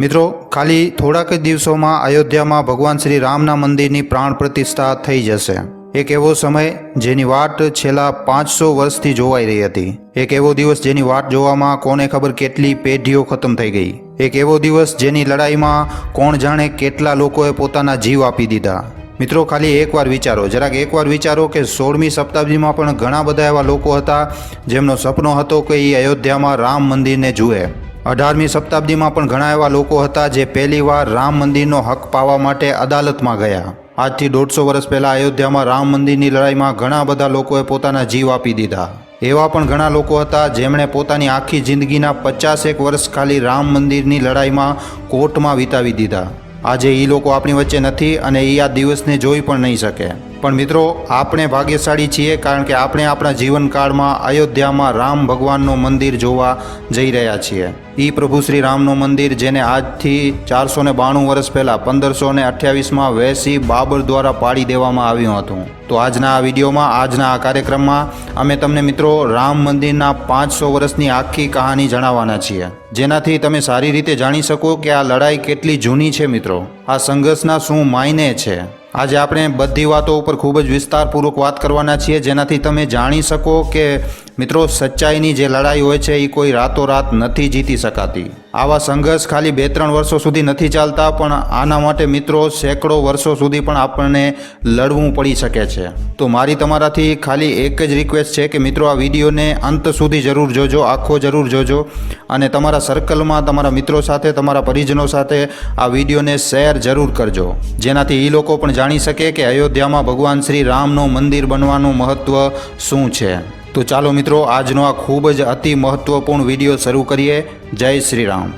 મિત્રો, ખાલી થોડાક દિવસોમાં અયોધ્યામાં ભગવાન શ્રી રામના મંદિરની પ્રાણ પ્રતિષ્ઠા થઈ જશે. એક એવો સમય જેની વાટ છેલ્લા પાંચસો વર્ષથી જોવાઈ રહી હતી. એક એવો દિવસ જેની વાટ જોવામાં કોને ખબર કેટલી પેઢીઓ ખતમ થઈ ગઈ. એક એવો દિવસ જેની લડાઈમાં કોણ જાણે કેટલા લોકોએ પોતાના જીવ આપી દીધા. મિત્રો, ખાલી એકવાર વિચારો. જરાક એકવાર વિચારો કે સોળમી શતાબ્દીમાં પણ ઘણા બધા એવા લોકો હતા જેમનો સપનો હતો કે એ અયોધ્યામાં રામ મંદિરને જુએ. અઢારમી શતાબ્દીમાં પણ ઘણા એવા લોકો હતા જે પહેલીવાર રામ મંદિરનો હક પાવા માટે અદાલતમાં ગયા. આજથી દોઢસો વર્ષ પહેલાં અયોધ્યામાં રામ મંદિરની લડાઈમાં ઘણા બધા લોકોએ પોતાના જીવ આપી દીધા. એવા પણ ઘણા લોકો હતા જેમણે પોતાની આખી જિંદગીના પચાસેક વર્ષ ખાલી રામ મંદિરની લડાઈમાં કોર્ટમાં વિતાવી દીધા. આજે એ લોકો આપણી વચ્ચે નથી અને એ આ દિવસને જોઈ પણ નહીં શકે. પણ મિત્રો, આપણે ભાગ્યશાળી છીએ કારણ કે આપણે આપણા જીવનકાળમાં અયોધ્યામાં રામ ભગવાનનું મંદિર જોવા જઈ રહ્યા છીએ. એ પ્રભુ શ્રી રામનું મંદિર જેને આજથી ચારસો ને બાણું વર્ષ પહેલાં પંદરસો ને અઠ્યાવીસમાં વેસી બાબર દ્વારા પાડી દેવામાં આવ્યું હતું. તો આજના આ વિડીયોમાં, આજના આ કાર્યક્રમમાં અમે તમને મિત્રો રામ મંદિરના પાંચસો વર્ષની આખી કહાની જણાવવાના છીએ. જેનાથી તમે સારી રીતે જાણી શકો કે આ લડાઈ કેટલી જૂની છે મિત્રો. આ સંઘર્ષના શું માયને છે? આજે આપણે બધી વાતો ઉપર ખૂબ જ વિસ્તારપૂર્વક વાત કરવાના છીએ, જેનાથી તમે જાણી શકો કે મિત્રો, સચ્ચાઈની જે લડાઈ હોય છે, એ કોઈ રાતોરાત નથી જીતી શકાતી. આવા સંઘર્ષ ખાલી બે ત્રણ વર્ષો સુધી નથી ચાલતા, પણ આના માટે મિત્રો, સેંકડો વર્ષો સુધી પણ આપણને લડવું પડી શકે છે. તો મારી તમારાથી ખાલી એક જ રિક્વેસ્ટ છે કે મિત્રો, આ વિડીયોને અંત સુધી જરૂર જોજો, આખો જરૂર જોજો, અને તમારા સર્કલમાં તમારા મિત્રો સાથે, તમારા પરિજનો સાથે આ વિડીયોને શેર જરૂર કરજો. જેનાથી એ લોકો પણ જાણી શકે કે અયોધ્યામાં ભગવાન શ્રી રામનું મંદિર બનવાનું મહત્ત્વ શું છે. તો ચાલો મિત્રો, આજનો આ ખૂબ જ અતિ મહત્ત્વપૂર્ણ વીડિયો શરૂ કરીએ. જય શ્રી રામ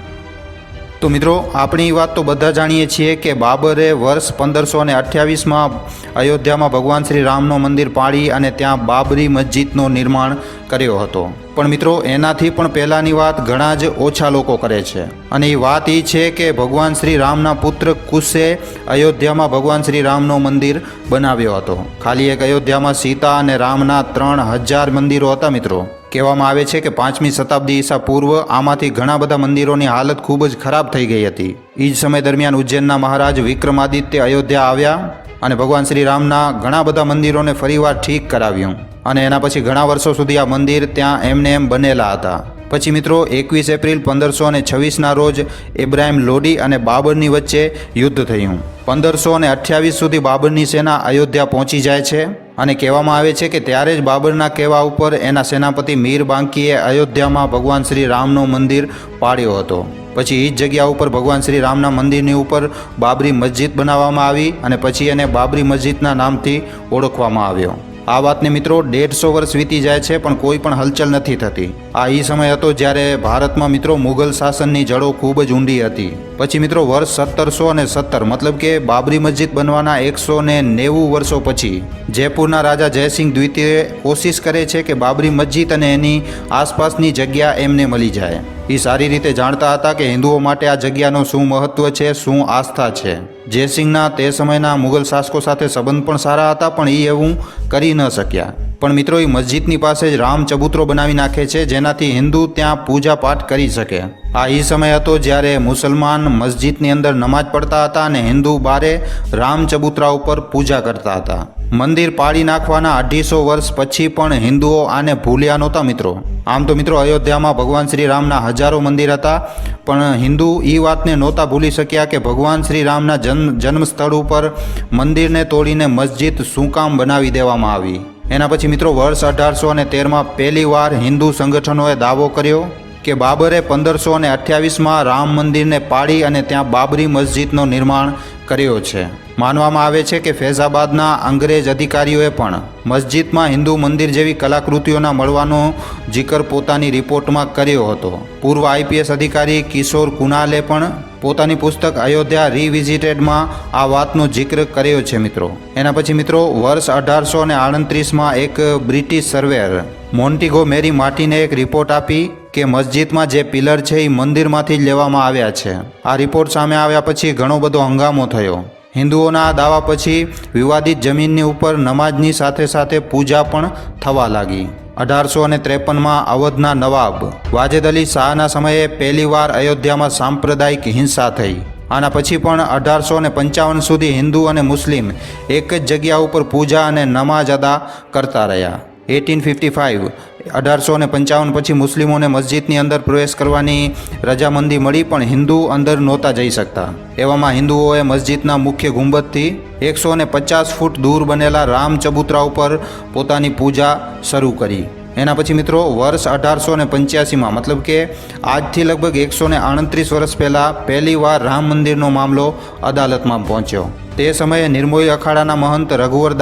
તો મિત્રો, આપણી વાત તો બધા જાણીએ છીએ કે બાબરે વર્ષ પંદરસો ને અઠ્યાવીસમાં અયોધ્યામાં ભગવાન શ્રી રામનું મંદિર પાડી અને ત્યાં બાબરી મસ્જિદનું નિર્માણ કર્યો હતો. પણ મિત્રો, એનાથી પણ પહેલાંની વાત ઘણા જ ઓછા લોકો કરે છે. અને એ વાત એ છે કે ભગવાન શ્રી રામના પુત્ર કુશે અયોધ્યામાં ભગવાન શ્રી રામનું મંદિર બનાવ્યો હતો. ખાલી એક અયોધ્યામાં સીતા અને રામના ત્રણ હજાર મંદિરો હતા મિત્રો. કહેવામાં આવે છે કે પાંચમી શતાબ્દી ઈસા પૂર્વ આમાંથી ઘણા બધા મંદિરોની હાલત ખૂબ જ ખરાબ થઈ ગઈ હતી. એ જ સમય દરમિયાન ઉજ્જૈનના મહારાજ વિક્રમાદિત્ય અયોધ્યા આવ્યા અને ભગવાન શ્રી રામના ઘણા બધા મંદિરોને ફરીવાર ઠીક કરાવ્યું. અને એના પછી ઘણા વર્ષો સુધી આ મંદિર ત્યાં એમને એમ બનેલા હતા. પછી મિત્રો, એકવીસ એપ્રિલ પંદરસો અને છવ્વીસના રોજ ઇબ્રાહિમ લોડી અને બાબરની વચ્ચે યુદ્ધ થયું. પંદરસો અને અઠ્યાવીસ સુધી બાબરની સેના અયોધ્યા પહોંચી જાય છે. અને કહેવામાં આવે છે કે ત્યારે જ બાબરના કહેવા ઉપર એના સેનાપતિ મીર બાંકીએ અયોધ્યામાં ભગવાન શ્રી રામનું મંદિર પાડ્યો હતો. પછી એ જ જગ્યા ઉપર ભગવાન શ્રી રામના મંદિરની ઉપર બાબરી મસ્જિદ બનાવવામાં આવી અને પછી એને બાબરી મસ્જિદના નામથી ઓળખવામાં આવ્યો. આ વાતને મિત્રો દેઢસો વર્ષ વીતી જાય છે, પણ કોઈ પણ હલચલ નથી થતી. આ એ સમય હતો જ્યારે ભારતમાં મિત્રો મુઘલ શાસનની જડો ખૂબ જ ઊંડી હતી. પછી મિત્રો વર્ષ સત્તરસો અને સત્તર, મતલબ કે બાબરી મસ્જિદ બનવાના એકસો ને નેવું વર્ષો પછી, જયપુરના રાજા જયસિંહ દ્વિતીય કોશિશ કરે છે કે બાબરી મસ્જિદ અને એની આસપાસની જગ્યા એમને મળી જાય. એ સારી રીતે જાણતા હતા કે હિન્દુઓ માટે આ જગ્યાનું શું મહત્વ છે, શું આસ્થા છે. જયસિંહના તે સમયના મુઘલ શાસકો સાથે સંબંધ પણ સારા હતા, પણ એ એવું કરી ન શક્યા. પણ મિત્રો, એ મસ્જિદની પાસે જ રામ ચબૂતરો બનાવી નાખે છે, જેનાથી હિન્દુ ત્યાં પૂજા પાઠ કરી શકે. આ એ સમય હતો જ્યારે મુસલમાન મસ્જિદની અંદર નમાજ પડતા હતા અને હિન્દુ બારે રામ ચબૂતરા ઉપર પૂજા કરતા હતા. મંદિર પાડી નાખવાના અઢીસો વર્ષ પછી પણ હિન્દુઓ આને ભૂલ્યા નહોતા મિત્રો. આમ તો મિત્રો, અયોધ્યામાં ભગવાન શ્રી રામના હજારો મંદિર હતા, પણ હિન્દુ એ વાતને નહોતા ભૂલી શક્યા કે ભગવાન શ્રી રામના જન્મ જન્મસ્થળ ઉપર મંદિરને તોડીને મસ્જિદ શું કામ બનાવી દેવામાં આવી. એના પછી મિત્રો વર્ષ અઢારસો અને તેરમાં પહેલી વાર હિન્દુ સંગઠનોએ દાવો કર્યો કે બાબરે પંદરસો અને અઠ્યાવીસમાં રામ મંદિરને પાડી અને ત્યાં બાબરી મસ્જિદનું નિર્માણ કર્યો છે. માનવામાં આવે છે કે ફૈઝાબાદના અંગ્રેજ અધિકારીઓએ પણ મસ્જિદમાં હિન્દુ મંદિર જેવી કલાકૃતિઓના મળવાનો જિકર પોતાની રિપોર્ટમાં કર્યો હતો. પૂર્વ આઈપીએસ અધિકારી કિશોર કુનાલે પણ પોતાની પુસ્તક અયોધ્યા રિવિઝિટેડમાં આ વાતનો જિક્ર કર્યો છે મિત્રો. એના પછી મિત્રો, વર્ષ અઢારસો ને આડત્રીસમાં એક બ્રિટિશ સર્વેયર મોન્ટીગો મેરી માર્ટિને એક રિપોર્ટ આપી કે મસ્જિદમાં જે પિલર છે એ મંદિરમાંથી જ લેવામાં આવ્યા છે. આ રિપોર્ટ સામે આવ્યા પછી ઘણો બધો હંગામો થયો. હિન્દુઓના આ દાવા પછી વિવાદિત જમીનની ઉપર નમાજની સાથે સાથે પૂજા પણ થવા લાગી. અઢારસો અને ત્રેપનમાં અવધના નવાબ વાજેદ અલી શાહના સમયે પહેલીવાર અયોધ્યામાં સાંપ્રદાયિક હિંસા થઈ. આના પછી પણ અઢારસો ને પંચાવન સુધી હિન્દુ અને મુસ્લિમ એક જ જગ્યા ઉપર પૂજા અને નમાજ અદા કરતા રહ્યા. એટીન ફિફ્ટી ફાઇવ અઢારસો ને પંચાવન પછી મુસ્લિમોને મસ્જિદની અંદર પ્રવેશ કરવાની રજામંદી મળી, પણ હિન્દુ અંદર નહોતા જઈ શકતા. એવામાં હિન્દુઓએ મસ્જિદના મુખ્ય ગુંબદથી એકસો ને પચાસ ફૂટ દૂર બનેલા રામ ચબૂતરા ઉપર પોતાની પૂજા શરૂ કરી. એના પછી મિત્રો, વર્ષ અઢારસો ને પંચ્યાસીમાં, મતલબ કે આજથી લગભગ એકસો ને આડત્રીસ વર્ષ પહેલાં પહેલી વાર રામ મંદિરનો મામલો અદાલતમાં પહોંચ્યો. તે સમયે નિર્મોહી અખાડાના મહંત રઘુવર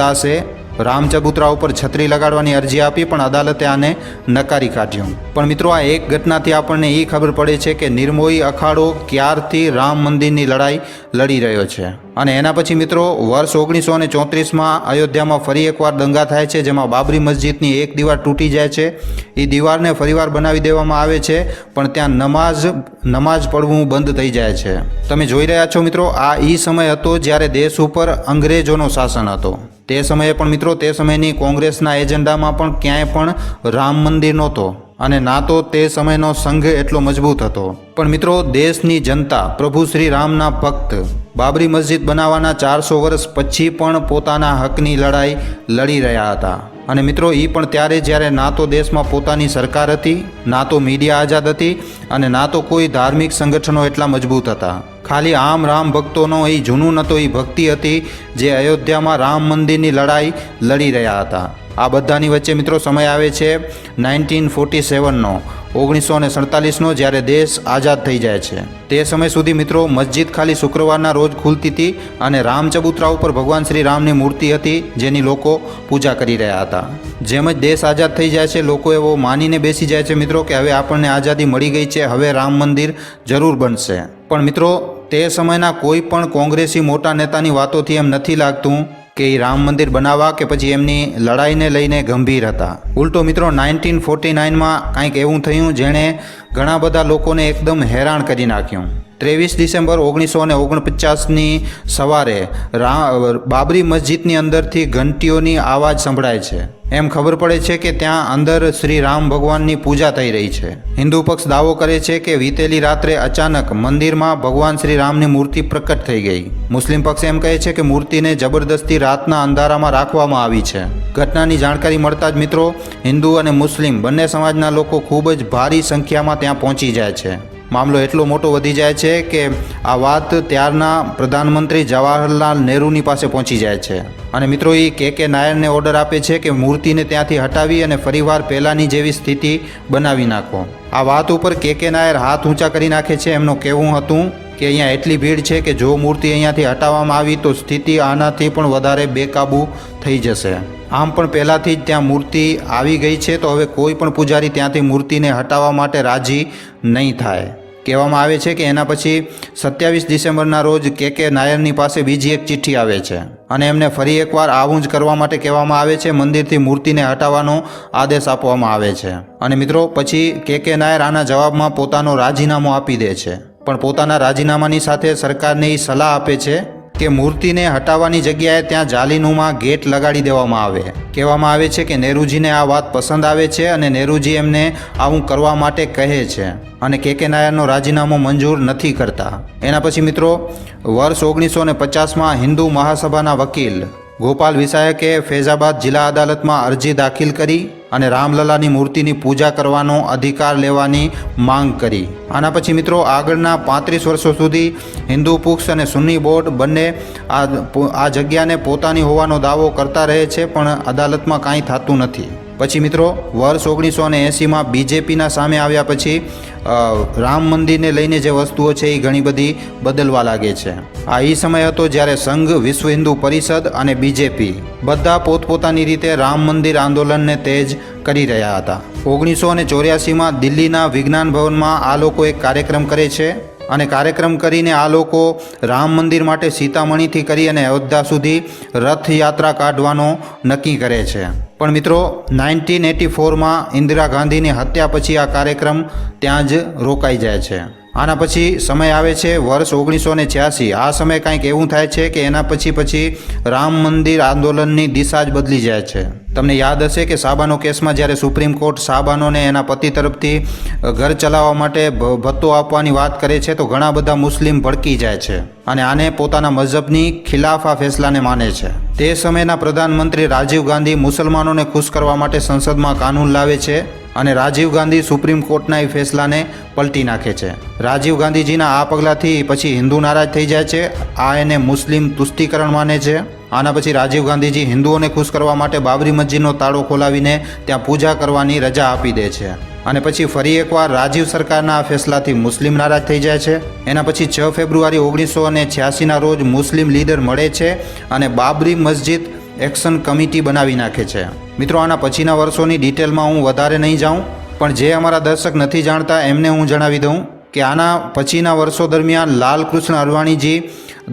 રામ ચબુતરા ઉપર છત્રી લગાડવાની અરજી આપી પણ અદાલતે આને નકારી કાઢ્યું. પણ મિત્રો, આ એક ઘટનાથી આપણને એ ખબર પડે છે કે નિર્મોહી અખાડો ક્યારથી રામ મંદિરની લડાઈ લડી રહ્યો છે. અને એના પછી મિત્રો, વર્ષ ઓગણીસો ને ચોત્રીસમાં અયોધ્યામાં ફરી એકવાર દંગા થાય છે, જેમાં બાબરી મસ્જિદની એક દીવાર તૂટી જાય છે. એ દીવારને ફરીવાર બનાવી દેવામાં આવે છે, પણ ત્યાં નમાઝ નમાઝ પડવું બંધ થઈ જાય છે. તમે જોઈ રહ્યા છો મિત્રો, આ એ સમય હતો જ્યારે દેશ ઉપર અંગ્રેજોનો શાસન હતો. તે સમયે પણ મિત્રો, તે સમયની કોંગ્રેસના એજન્ડામાં પણ ક્યાંય પણ રામ મંદિર નહોતો અને ના તો તે સમયનો સંઘ એટલો મજબૂત હતો. પણ મિત્રો, દેશની જનતા, પ્રભુ શ્રી રામના ભક્ત, બાબરી મસ્જિદ બનાવવાના ચારસો વર્ષ પછી પણ પોતાના હકની લડાઈ લડી રહ્યા હતા. અને મિત્રો એ પણ ત્યારે જ્યારે ના તો દેશમાં પોતાની સરકાર હતી, ના તો મીડિયા આઝાદ હતી અને ના તો કોઈ ધાર્મિક સંગઠનો એટલા મજબૂત હતા. ખાલી આમ રામ ભક્તોનો એ જૂનું નતો એ ભક્તિ હતી, જે અયોધ્યામાં રામ મંદિરની લડાઈ લડી રહ્યા હતા. આ બધાની વચ્ચે મિત્રો સમય આવે છે નાઇન્ટીન ફોર્ટી સેવનનો ઓગણીસો ને સડતાલીસનો જ્યારે દેશ આઝાદ થઈ જાય છે. તે સમય સુધી મિત્રો મસ્જિદ ખાલી શુક્રવારના રોજ ખુલતી હતી અને રામ ચબૂતરા ઉપર ભગવાન શ્રી રામની મૂર્તિ હતી, જેની લોકો પૂજા કરી રહ્યા હતા. જેમ જ દેશ આઝાદ થઈ જાય છે, લોકો એવો માનીને બેસી જાય છે મિત્રો કે હવે આપણને આઝાદી મળી ગઈ છે, હવે રામ મંદિર જરૂર બનશે. પણ મિત્રો તે સમયના કોઈ પણ કોંગ્રેસી મોટા નેતાની વાતોથી એમ નથી લાગતું કે એ રામ મંદિર બનાવવા કે પછી એમની લડાઈને લઈને ગંભીર હતા. ઉલટો મિત્રો, નાઇન્ટીન ફોર્ટી નાઇનમાં કાંઈક એવું થયું જેણે ઘણા બધા લોકોને એકદમ હેરાન કરી નાખ્યું. ત્રેવીસ ડિસેમ્બર ઓગણીસો ને ઓગણપચાસની સવારે રા, બાબરી મસ્જિદની અંદરથી ઘંટીઓની આવાજ સંભળાય છે. એમ ખબર પડે છે કે ત્યાં અંદર શ્રી રામ ભગવાનની પૂજા થઈ રહી છે. હિન્દુ પક્ષ દાવો કરે છે કે વીતેલી રાત્રે અચાનક મંદિરમાં ભગવાન શ્રી રામની મૂર્તિ પ્રકટ થઈ ગઈ. મુસ્લિમ પક્ષ એમ કહે છે કે મૂર્તિને જબરદસ્તી રાતના અંધારામાં રાખવામાં આવી છે. ઘટનાની જાણકારી મળતા જ મિત્રો, હિન્દુ અને મુસ્લિમ બંને સમાજના લોકો ખૂબ જ ભારી સંખ્યામાં ત્યાં પહોંચી જાય છે. મામલો એટલો મોટો વધી જાય છે કે આ વાત ત્યારના પ્રધાનમંત્રી જવાહરલાલ નહેરુની પાસે પહોંચી જાય છે. અને મિત્રો એ કે કે નાયરને ઓર્ડર આપે છે કે મૂર્તિને ત્યાંથી હટાવી અને ફરીવાર પહેલાંની જેવી સ્થિતિ બનાવી નાખો. આ વાત ઉપર કે કે નાયર હાથ ઊંચા કરી નાખે છે એમનું કહેવું હતું કે અહીંયા એટલી ભીડ છે કે જો મૂર્તિ અહીંયાથી હટાવવામાં આવી તો સ્થિતિ આનાથી પણ વધારે બેકાબૂ થઈ જશે. આમ પણ પહેલાંથી જ ત્યાં મૂર્તિ આવી ગઈ છે તો હવે કોઈ પણ પૂજારી ત્યાંથી મૂર્તિને હટાવવા માટે રાજી નહીં થાય. કહેવામાં આવે છે કે એના પછી સત્યાવીસ ડિસેમ્બરના રોજ કે કે નાયરની પાસે બીજી એક ચિઠ્ઠી આવે છે. અને એમને ફરી એકવાર આવું જ કરવા માટે કહેવામાં આવે છે, મંદિરથી મૂર્તિને હટાવવાનો આદેશ આપવામાં આવે છે. અને મિત્રો, પછી કે કે નાયર આના જવાબમાં પોતાનો રાજીનામું આપી દે છે. પણ પોતાના રાજીનામાની સાથે સરકારને એ સલાહ આપે છે કે મૂર્તિને હટાવવાની જગ્યાએ ત્યાં જાલીનુમાં ગેટ લગાડી દેવામાં આવે. કહેવામાં આવે છે કે નેહરુજીને આ વાત પસંદ આવે છે અને નેહરુજી એમને આવું કરવા માટે કહે છે અને કે કે નાયરનો રાજીનામું મંજૂર નથી કરતા. એના પછી મિત્રો, વર્ષ ઓગણીસો ને પચાસમાં હિન્દુ મહાસભાના વકીલ ગોપાલ વિસાયકે ફૈઝાબાદ જિલ્લા અદાલતમાં અરજી દાખલ કરી અને રામલલાની મૂર્તિની પૂજા કરવાનો અધિકાર લેવાની માંગ કરી. આના પછી મિત્રો આગળના પાંત્રીસ વર્ષો સુધી હિન્દુ પુક્ષ અને સુન્ની બોર્ડ બંને આ આ જગ્યાને પોતાની હોવાનો દાવો કરતા રહે છે, પણ અદાલતમાં કાંઈ થતું નથી. પછી મિત્રો, વર્ષ ઓગણીસો ને એંસીમાં બીજેપીના સામે આવ્યા પછી રામ મંદિરને લઈને જે વસ્તુઓ છે એ ઘણી બધી બદલવા લાગે છે. આ એ સમય હતો જ્યારે સંઘ, વિશ્વ હિન્દુ પરિષદ અને બીજેપી બધા પોતપોતાની રીતે રામ મંદિર આંદોલનને તેજ કરી રહ્યા હતા. ઓગણીસો અને ચોર્યાસીમાં દિલ્હીના વિજ્ઞાન ભવનમાં આ લોકો એક કાર્યક્રમ કરે છે અને કાર્યક્રમ કરીને આ લોકો રામ મંદિર માટે સીતામણીથી કરી અને અયોધ્યા સુધી રથયાત્રા કાઢવાનો નક્કી કરે છે. પણ મિત્રો, નાઇન્ટીન એટી ફોરમાં ઇન્દિરા ગાંધીની હત્યા પછી આ કાર્યક્રમ ત્યાં જ રોકાઈ જાય છે. આના પછી સમય આવે છે વર્ષ ઓગણીસો ને છ્યાસી. આ સમય કાંઈક એવું થાય છે કે એના પછી પછી રામ મંદિર આંદોલનની દિશા જ બદલી જાય છે. તમને યાદ હશે કે સાબાનો કેસમાં જ્યારે સુપ્રીમ કોર્ટ સાબાનોને એના પતિ તરફથી ઘર ચલાવવા માટે ભથ્થો આપવાની વાત કરે છે, તો ઘણા બધા મુસ્લિમ ભડકી જાય છે અને આને પોતાના મઝહબની ખિલાફ ફેસલાને માને છે. તે સમયના પ્રધાનમંત્રી રાજીવ ગાંધી મુસલમાનોને ખુશ કરવા માટે સંસદમાં કાનૂન લાવે છે. અને રાજીવ ગાંધી સુપ્રીમ કોર્ટના એ ફેસલાને પલટી નાખે છે. રાજીવ ગાંધીજીના આ પગલાંથી પછી હિન્દુ નારાજ થઈ જાય છે. આ એને મુસ્લિમ તુષ્ટિકરણ માને છે. આના પછી રાજીવ ગાંધીજી હિન્દુઓને ખુશ કરવા માટે બાબરી મસ્જિદનો તાળો ખોલાવીને ત્યાં પૂજા કરવાની રજા આપી દે છે. અને પછી ફરી એકવાર રાજીવ સરકારના આ ફેસલાથી મુસ્લિમ નારાજ થઈ જાય છે. એના પછી છ ફેબ્રુઆરી ઓગણીસો અને છ્યાસીના રોજ મુસ્લિમ લીડર મળે છે અને બાબરી મસ્જિદ એક્શન કમિટી બનાવી નાખે છે. મિત્રો, આના પછીના વર્ષોની ડિટેલમાં હું વધારે નહીં જાઉં, પણ જે અમારા દર્શક નથી જાણતા એમને હું જણાવી દઉં કે આના પછીના વર્ષો દરમિયાન લાલકૃષ્ણ અડવાણીજી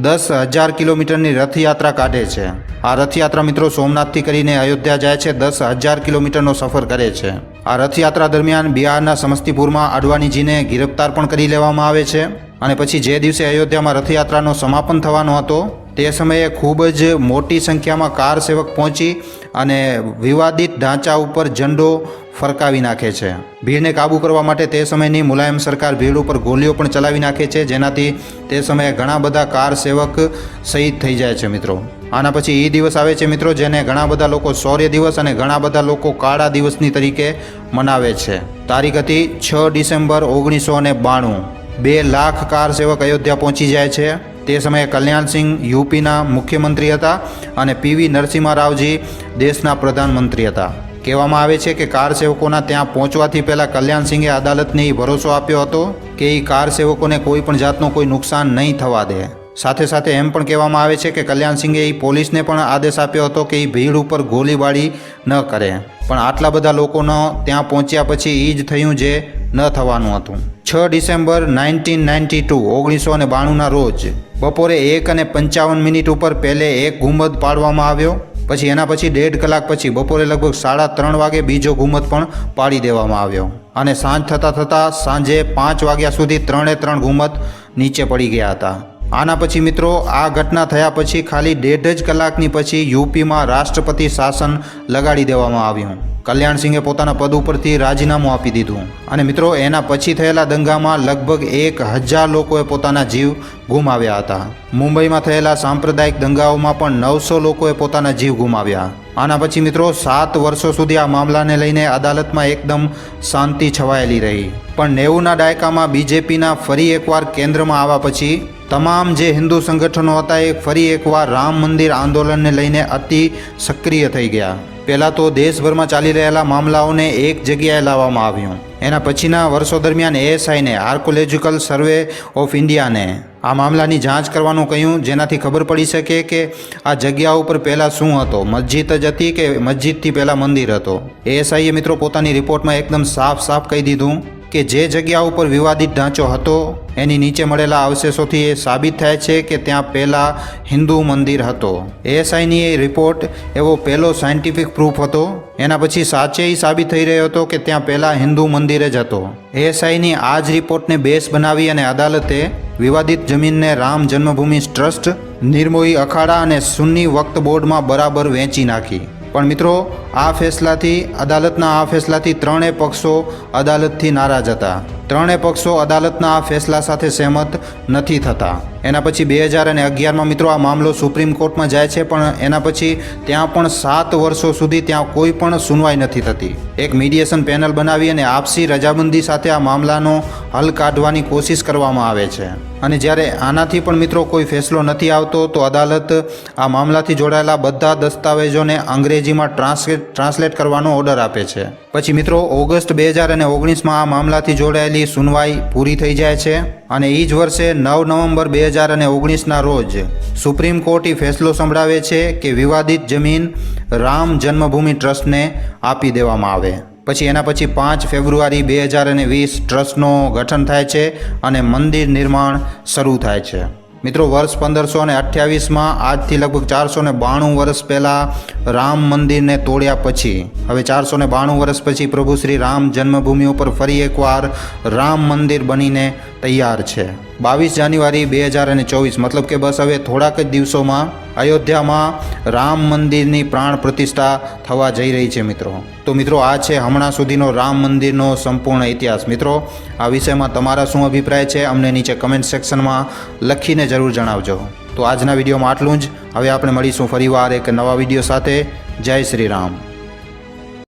દસ હજાર કિલોમીટરની રથયાત્રા કાઢે છે. આ રથયાત્રા મિત્રો સોમનાથથી કરીને અયોધ્યા જાય છે, દસ હજાર કિલોમીટરનો સફર કરે છે. આ રથયાત્રા દરમિયાન બિહારના સમસ્તીપુરમાં અડવાણીજીને ગિરફ્તાર પણ કરી લેવામાં આવે છે અને પછી જે દિવસે અયોધ્યામાં રથયાત્રાનો સમાપન થવાનો હતો, તે સમયે ખૂબ જ મોટી સંખ્યામાં કાર સેવક પહોંચી અને વિવાદિત ઢાંચા ઉપર ઝંડો ફરકાવી નાખે છે. ભીડને કાબૂ કરવા માટે તે સમયની મુલાયમ સરકાર ભીડ ઉપર ગોલીઓ પણ ચલાવી નાખે છે, જેનાથી તે સમયે ઘણા બધા કાર સેવક શહીદ થઈ જાય છે મિત્રો. આના પછી એ દિવસ આવે છે મિત્રો, જેને ઘણા બધા લોકો શૌર્ય દિવસ અને ઘણા બધા લોકો કાળા દિવસની તરીકે મનાવે છે. તારીખ હતી છ ડિસેમ્બર ઓગણીસો અને બાણું. બે લાખ કાર સેવક અયોધ્યા પહોંચી જાય છે. તે સમયે કલ્યાણસિંહ યુપીના મુખ્યમંત્રી હતા અને પીવી નરસિંહ રાવજી દેશના પ્રધાનમંત્રી હતા. કહેવામાં આવે છે કે કાર સેવકોના ત્યાં પહોંચવાથી પહેલાં કલ્યાણસિંહે અદાલતને એ ભરોસો આપ્યો હતો કે એ કાર સેવકોને કોઈ પણ જાતનું કોઈ નુકસાન નહીં થવા દે. સાથે સાથે એમ પણ કહેવામાં આવે છે કે કલ્યાણસિંહે એ પોલીસને પણ આદેશ આપ્યો હતો કે એ ભીડ ઉપર ગોળીબારી ન કરે. પણ આટલા બધા લોકોનો ત્યાં પહોંચ્યા પછી એ જ થયું જે ન થવાનું હતું. છ ડિસેમ્બર નાઇન્ટીન નાઇન્ટી ટુ, ઓગણીસો અને બાણુંના રોજ બપોરે એક અને પંચાવન મિનિટ ઉપર પહેલે એક ગુંબદ પાડવામાં આવ્યો. પછી એના પછી ડેઢ કલાક પછી બપોરે લગભગ સાડા ત્રણ વાગે બીજો ગુંબદ પણ પાડી દેવામાં આવ્યો. અને સાંજ થતાં થતાં સાંજે પાંચ વાગ્યા સુધી ત્રણે ત્રણ ગુંબદ નીચે પડી ગયા હતા. આના પછી મિત્રો, આ ઘટના થયા પછી ખાલી દેઢ જ કલાકની પછી યુપીમાં રાષ્ટ્રપતિ શાસન લગાડી દેવામાં આવ્યું. કલ્યાણસિંહે પોતાના પદ ઉપરથી રાજીનામું આપી દીધું. અને મિત્રો, એના પછી થયેલા દંગામાં લગભગ એક હજાર લોકોએ પોતાના જીવ ગુમાવ્યા હતા. મુંબઈમાં થયેલા સાંપ્રદાયિક દંગાઓમાં પણ નવસો લોકોએ પોતાના જીવ ગુમાવ્યા. આના પછી મિત્રો, સાત વર્ષો સુધી આ મામલાને લઈને અદાલતમાં એકદમ શાંતિ છવાયેલી રહી. પણ નેવુંના દાયકામાં બીજેપીના ફરી એકવાર કેન્દ્રમાં આવ્યા પછી તમામ જે હિન્દુ સંગઠનો હતા, એ ફરી એકવાર રામ મંદિર આંદોલનને લઈને અતિ સક્રિય થઈ ગયા. પહેલાં તો દેશભરમાં ચાલી રહેલા મામલાઓને એક જગ્યાએ લાવવામાં આવ્યું. એના પછીના વર્ષો દરમિયાન એએસઆઈને આર્કોલોજીકલ સર્વે ઓફ ઇન્ડિયાને આ મામલાની જાંચ કરવાનું કહ્યું, જેનાથી ખબર પડી શકે કે આ જગ્યા ઉપર પહેલાં શું હતો. મસ્જિદ જ હતી કે મસ્જિદથી પહેલાં મંદિર હતો? એએસઆઈએ મિત્રો પોતાની રિપોર્ટમાં એકદમ સાફ સાફ કહી દીધું. કે જે જગ્યા ઉપર વિવાદિત ઢાંચો હતો, એની નીચે મળેલા અવશેષોથી એ સાબિત થાય છે કે ત્યાં પહેલાં હિન્દુ મંદિર હતો. એએસઆઈની એ રિપોર્ટ એવો પહેલો સાયન્ટિફિક પ્રૂફ હતો. એના પછી સાચે સાબિત થઈ રહ્યો હતો કે ત્યાં પહેલાં હિન્દુ મંદિર જ હતો. એએસઆઈની આ જ રિપોર્ટને બેસ બનાવી અને અદાલતે વિવાદિત જમીનને રામ જન્મભૂમિ ટ્રસ્ટ, નિર્મોહી અખાડા અને સુન્ની વક્ત બોર્ડમાં બરાબર વેચી નાખી. પણ મિત્રો આ ફેસલાથી અદાલતના આ ફેસલાથી ત્રણેય પક્ષો અદાલતથી નારાજ હતા. ત્રણેય પક્ષો અદાલતના આ ફેસલા સાથે સહેમત નથી થતા. એના પછી બે હજાર અને અગિયારમાં મિત્રો આ મામલો સુપ્રીમ કોર્ટમાં જાય છે, પણ એના પછી ત્યાં પણ સાત વર્ષો સુધી ત્યાં કોઈ પણ સુનવાઈ નથી થતી. એક મીડિયેશન પેનલ બનાવી અને આપસી રજાબંધી સાથે આ મામલાનો હલ કાઢવાની કોશિશ કરવામાં આવે છે. અને જ્યારે આનાથી પણ મિત્રો કોઈ ફેસલો નથી આવતો, તો અદાલત આ મામલાથી જોડાયેલા બધા દસ્તાવેજોને અંગ્રેજીમાં ટ્રાન્સલેટ ટ્રાન્સલેટ કરવાનો ઓર્ડર આપે છે. પછી મિત્રો, ઓગસ્ટ બે હજાર અને ઓગણીસમાં આ મામલાથી જોડાયેલી સુનવાઈ પૂરી થઈ જાય છે અને એ જ વર્ષે નવ નવેમ્બર બે હજાર અને ઓગણીસના રોજ સુપ્રીમ કોર્ટે ફેસલો સંભળાવે છે કે વિવાદિત જમીન રામ જન્મભૂમિ ટ્રસ્ટને આપી દેવામાં આવે. પછી એના પછી પાંચ ફેબ્રુઆરી બે હજાર અને વીસ ટ્રસ્ટનો ગઠન થાય છે અને મંદિર નિર્માણ શરૂ થાય છે. મિત્રો, વર્ષ પંદરસો ને અઠ્યાવીસમાં, આજથી લગભગ ચારસો ને બાણું વર્ષ પહેલાં રામ મંદિરને તોડ્યા પછી, હવે ચારસો ને બાણું વર્ષ પછી પ્રભુ શ્રી રામ જન્મભૂમિ ઉપર ફરી એકવાર રામ મંદિર બનીને તૈયાર છે. બાવીસ જાન્યુઆરી બે હજાર અને ચોવીસ, મતલબ કે બસ હવે થોડાક જ દિવસોમાં અયોધ્યામાં રામ મંદિરની પ્રાણ પ્રતિષ્ઠા થવા જઈ રહી છે મિત્રો. તો મિત્રો, આ છે હમણાં સુધીનો રામ મંદિરનો સંપૂર્ણ ઇતિહાસ. મિત્રો, આ વિષયમાં તમારા શું અભિપ્રાય છે, અમને નીચે કમેન્ટ સેક્શનમાં લખીને જરૂર જણાવજો. તો આજના વિડીયોમાં આટલું જ. હવે આપણે મળીશું ફરીવાર એક નવા વીડિયો સાથે. જય શ્રી રામ.